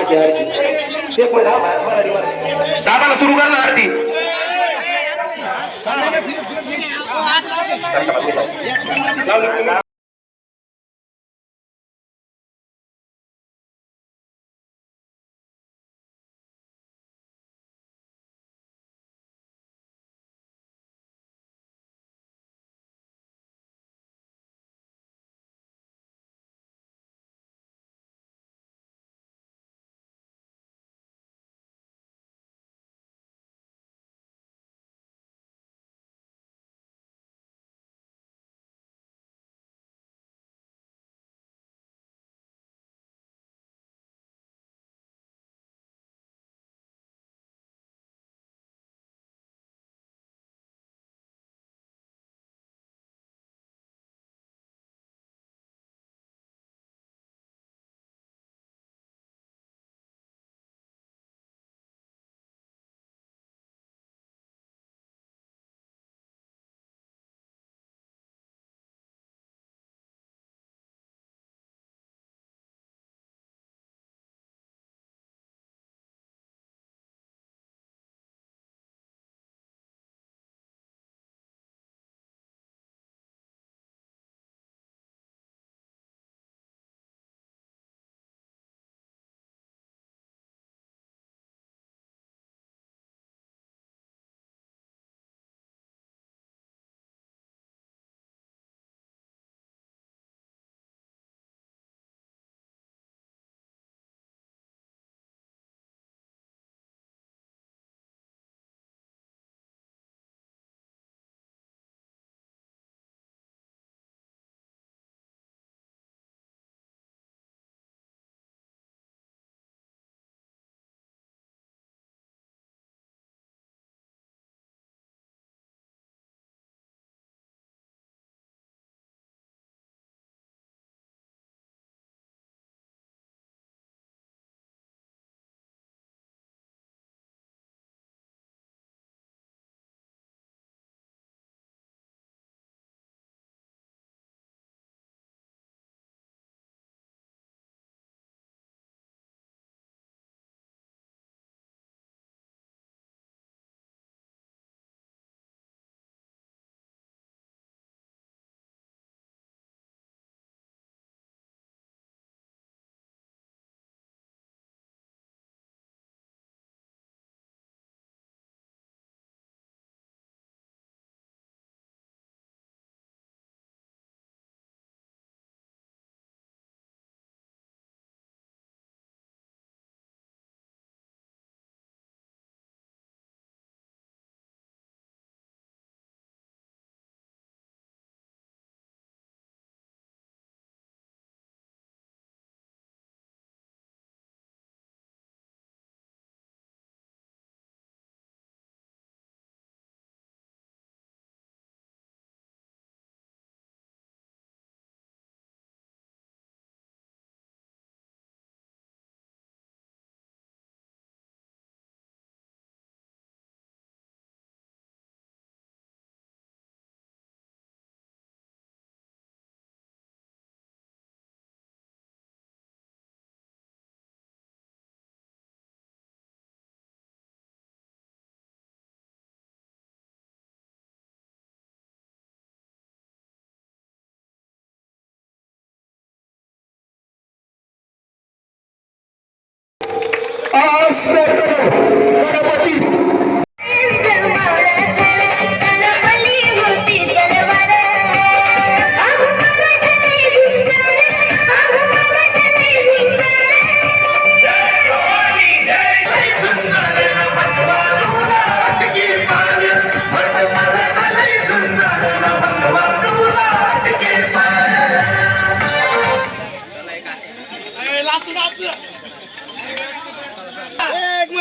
आरती आरती. एक मिनिट हा मराठी मराठी दादाला सुरू कर ना आरती. Ask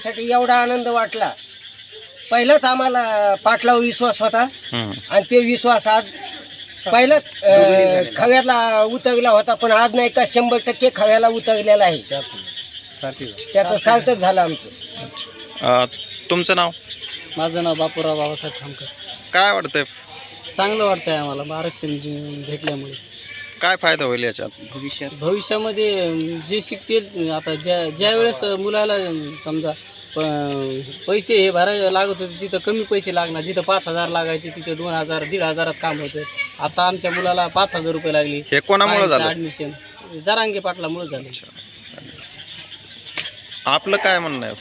जरांगीसाठी एवढा आनंद वाटला. पहिलाच आम्हाला पाटलावर विश्वास होता. आणि ते विश्वास आज पहिलाच खव्याला उतरला होता पण आज नाही का शंभर टक्के खव्याला उतरलेला आहे. त्याचं सार्थक झालं आमचं. अ, तुमचं नाव? माझं नाव बापूराव बाबासाहेब ठामकर. काय वाटतंय चांगलं वाटतंय आम्हाला आरक्षण भेटल्यामुळे. काय फायदा होईल याच्यात? भविष्यात भविष्यामध्ये जे शिकतील आता ज्या ज्या वेळेस मुलाला समजा पैसे हे भरायला लागत होते तिथं कमी पैसे लागणार. जिथं पाच हजार लागायचे तिथं दोन हजार दीड हजारात काम होतं. आता आमच्या मुलाला पाच हजार रुपये लागले. हे कोणामुळे झालं? ऍडमिशन जरांगे पाटलामुळे झालं. आपलं काय म्हणणं आहे?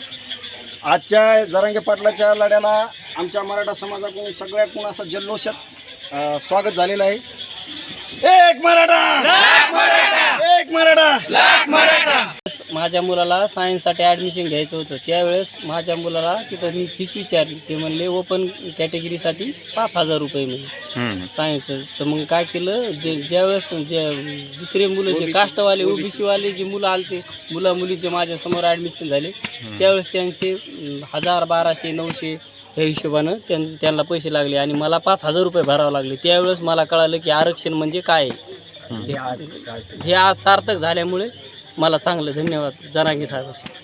आजच्या जरांगे पाटलाच्या लढ्याला आमच्या मराठा समाजाकडून सगळ्याकडून असं जल्लोषात अ, स्वागत झालेलं आहे. एक मराठा! एक मराठा! माझ्या मुलाला सायन्ससाठी ॲडमिशन घ्यायचं होतं. त्यावेळेस माझ्या मुलाला तिथं मी फीस विचारली. ते म्हणले ओपन कॅटेगरीसाठी पाच हजार रुपये म्हणे. सायन्सचं तर मग काय केलं जे ज्यावेळेस जे दुसरे मुलं जे कास्टवाले ओबीसी. वाले जे मुलं आलते मुलं मुली जे माझ्यासमोर ॲडमिशन झाले. त्यावेळेस त्यांचे हजार बाराशे नऊशे ह्या हिशोबानं त्यां त्यांना पैसे लागले आणि मला पाच हजार रुपये भरावे लागले. त्यावेळेस मला कळालं की आरक्षण म्हणजे काय. हे आज सार्थक झाल्यामुळे मला चांगलं धन्यवाद. जरांगी साहेबांचे.